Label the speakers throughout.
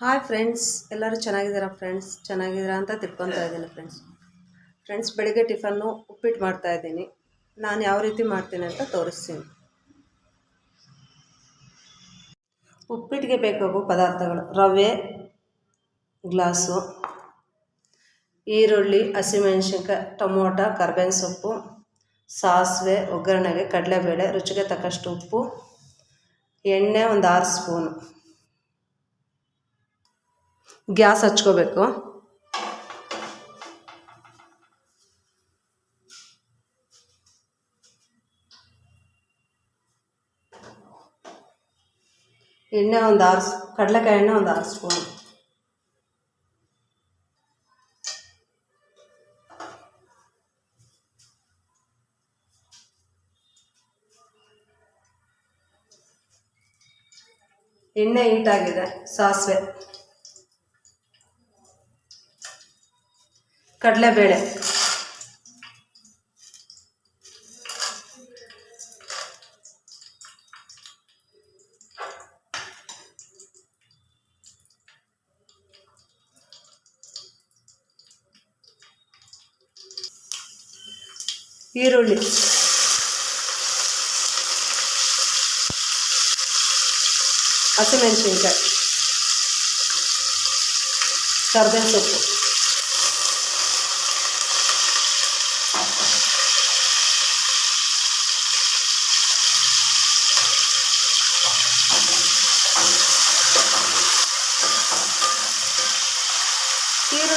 Speaker 1: Hi friends ಎಲ್ಲರೂ ಚೆನ್ನಾಗಿದ್ದೀರಾ friends ಚೆನ್ನಾಗಿದ್ದೀರಾ ಅಂತ ತಿಳ್ಕೊತಾ ಇದ್ದೀನಿ ಫ್ರೆಂಡ್ಸ್ ಫ್ರೆಂಡ್ಸ್ ಬೆಳಿಗ್ಗೆ ಟಿಫನ್ನು ಉಪ್ಪಿಟ್ಟು ಮಾಡ್ತಾ ಇದ್ದೀನಿ. ನಾನು ಯಾವ ರೀತಿ ಮಾಡ್ತೀನಿ ಅಂತ ತೋರಿಸ್ತೀನಿ. ಉಪ್ಪಿಟ್ಟಿಗೆ ಬೇಕಾಗುವ ಪದಾರ್ಥಗಳು. ರವೆ, ಗ್ಲಾಸು, ಈರುಳ್ಳಿ, ಹಸಿಮೆಣಸಿನ್ಕಾಯಿ, ಟೊಮೊಟೊ, ಕರ್ಬೇವಿನ ಸೊಪ್ಪು, ಸಾಸಿವೆ, ಒಗ್ಗರಣೆಗೆ ಕಡಲೆಬೇಳೆ, ರುಚಿಗೆ ತಕ್ಕಷ್ಟು ಉಪ್ಪು, ಎಣ್ಣೆ ಒಂದು ಆರು ಸ್ಪೂನು ಗ್ಯಾಸ್ ಹಚ್ಕೋಬೇಕು. ಎಣ್ಣೆ ಒಂದು ಆರು ಕಡಲೆಕಾಯಿ ಎಣ್ಣೆ ಒಂದು ಆರು ಸ್ಪೂನ್. ಎಣ್ಣೆ ಹೀಟಾಗಿದೆ ಸಾಸಿವೆ. ಕಡಲೆಬೇಳೆ. ಈರುಳ್ಳಿ. ಹಸಿಮೆಣಸಿನ್ಕಾಯಿ. ಕರ್ಬೇವಿನ ಸೊಪ್ಪು.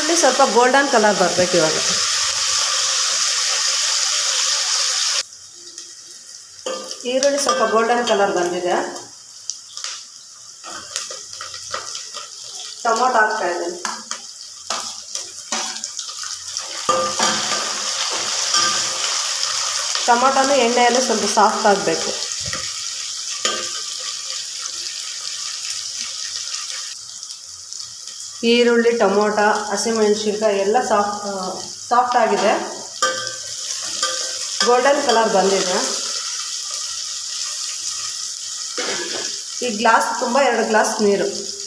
Speaker 1: ಈರುಳ್ಳಿ ಸ್ವಲ್ಪ ಗೋಲ್ಡನ್ ಕಲರ್ ಬರಬೇಕು ಇವಾಗ. ಈರುಳ್ಳಿ ಸ್ವಲ್ಪ ಗೋಲ್ಡನ್ ಕಲರ್ ಬಂದಿದೆ. ಟೊಮೊಟೊ ಹಾಕ್ತಾ ಇದ್ದೀನಿ. ಟೊಮೊಟೊನು ಎಣ್ಣೆಯಲ್ಲಿ ಸ್ವಲ್ಪ ಸಾಫ್ಟ್ ಆಗಬೇಕು. ಈರುಳ್ಳಿ, ಟೊಮೊಟೊ, ಹಸಿಮೆಣಸಿನ್ಕಾಯಿ ಎಲ್ಲ ಸಾಫ್ಟ್ ಸಾಫ್ಟ್ ಆಗಿದೆ. ಗೋಲ್ಡನ್ ಕಲರ್ ಬಂದಿದೆ. ಈ ಗ್ಲಾಸ್ ತುಂಬ ಎರಡು ಗ್ಲಾಸ್ ನೀರು.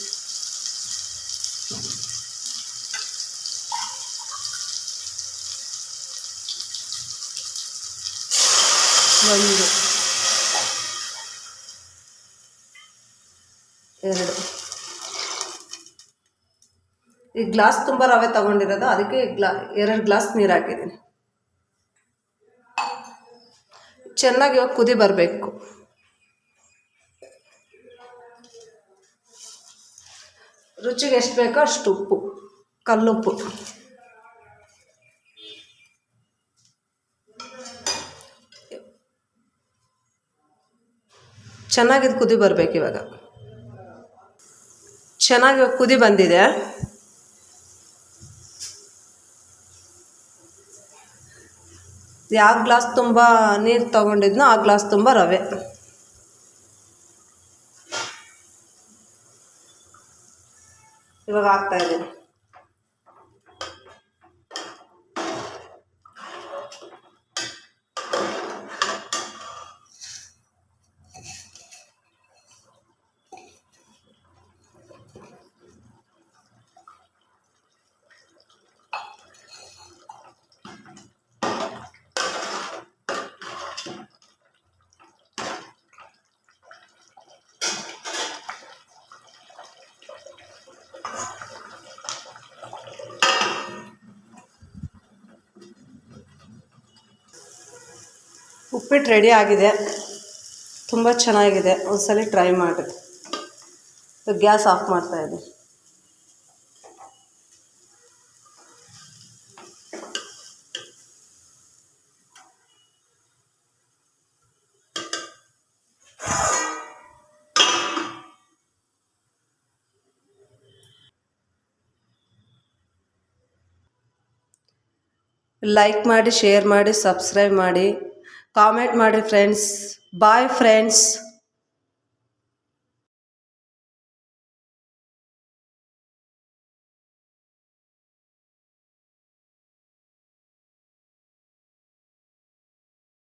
Speaker 1: ಒಂದು. ಎರಡು. ಈ ಗ್ಲಾಸ್ ತುಂಬ ರವೆ ತಗೊಂಡಿರೋದು, ಅದಕ್ಕೆ ಗ್ಲಾ, ಎರಡು ಗ್ಲಾಸ್ ನೀರು ಹಾಕಿದ್ದೀನಿ. ಚೆನ್ನಾಗಿ ಇವಾಗ ಕುದಿ ಬರಬೇಕು. ರುಚಿಗೆ ಎಷ್ಟು ಬೇಕೋ ಅಷ್ಟು ಉಪ್ಪು, ಕಲ್ಲುಪ್ಪು. ಚೆನ್ನಾಗಿದ್ದು ಕುದಿ ಬರಬೇಕು ಇವಾಗ. ಚೆನ್ನಾಗಿ ಕುದಿ ಬಂದಿದೆ. ಯಾವ ಗ್ಲಾಸ್ ತುಂಬ ನೀರು ತೊಗೊಂಡಿದ್ನೋ ಆ ಗ್ಲಾಸ್ ತುಂಬ ರವೆ. ಇವಾಗ ಹಾಕ್ತಾ ಉಪ್ಪಿಟ್ಟು ರೆಡಿ ಆಗಿದೆ. ತುಂಬ ಚೆನ್ನಾಗಿದೆ. ಒಂದ್ಸಲ ಟ್ರೈ ಮಾಡಿ ಗ್ಯಾಸ್ ಆಫ್ ಮಾಡ್ತಾ ಇದ್ದೀನಿ. ಲೈಕ್ ಮಾಡಿ ಶೇರ್ ಮಾಡಿ ಸಬ್ಸ್ಕ್ರೈಬ್ ಮಾಡಿ. ಕಾಮೆಂಟ್ ಮಾಡಿ ಫ್ರೆಂಡ್ಸ್ ಬಾಯ್ ಫ್ರೆಂಡ್ಸ್